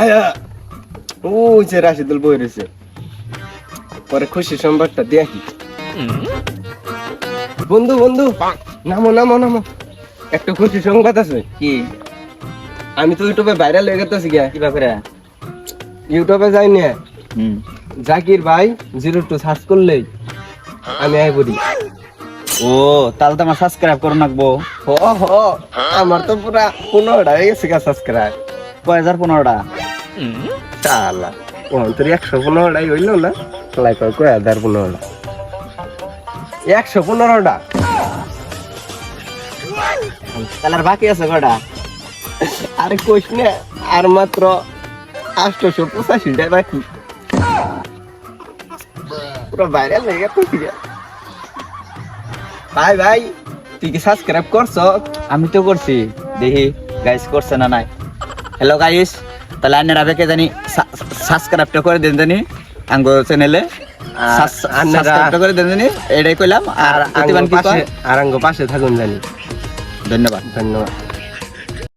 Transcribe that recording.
আয়া ও যে রাশিদুল বই রয়েছে। পরে খুশি সংবাদটা দেখি। বন্ধু বন্ধু। নামো নামো নামো। একটা খুশি সংবাদ আছে কি? আমি তো ইউটিউবে ভাইরাল হয়ে গেতেছি গিয়া। কি ব্যাপারে? ইউটিউবে যাই না হুম। জাকির ভাই জিরো টু সার্চ করলেই আমি আই বলি। ও, তাহলে তো আমার সাবস্ক্রাইব করে রাখব হ হ, আমার তো পুরা পনেরোটা হয়ে গেছে সাবস্ক্রাইব কয় হাজার পনেরোটা? চালা ও তোর একশো পনেরোটাই হইল না? লাইক কয় হাজার পনেরোটা? একশো পনেরোটা? তাহলে আর বাকি আছে কয়টা? আরে কইস না, আর মাত্র আটশোশো পঁচাশিটা বাকি। পুরো ভাইরাল হয়ে গেছে। ভাই ভাই। তুই কি সাবস্ক্রাইব করছ? আমি তো করছি। দেখি গাইস করছে না নাই? হ্যালো গাইস তাহলে আন্নারা বেকে জানি সাবস্ক্রাইবটা করে দেন জানি আঙ্গ চ্যানেলে সাবস্ক্রাইবটা করে দেন জানি এটাই কইলাম। আর পাশে আর আঙ্গ পাশে থাকুন জানি। ধন্যবাদ। ধন্যবাদ।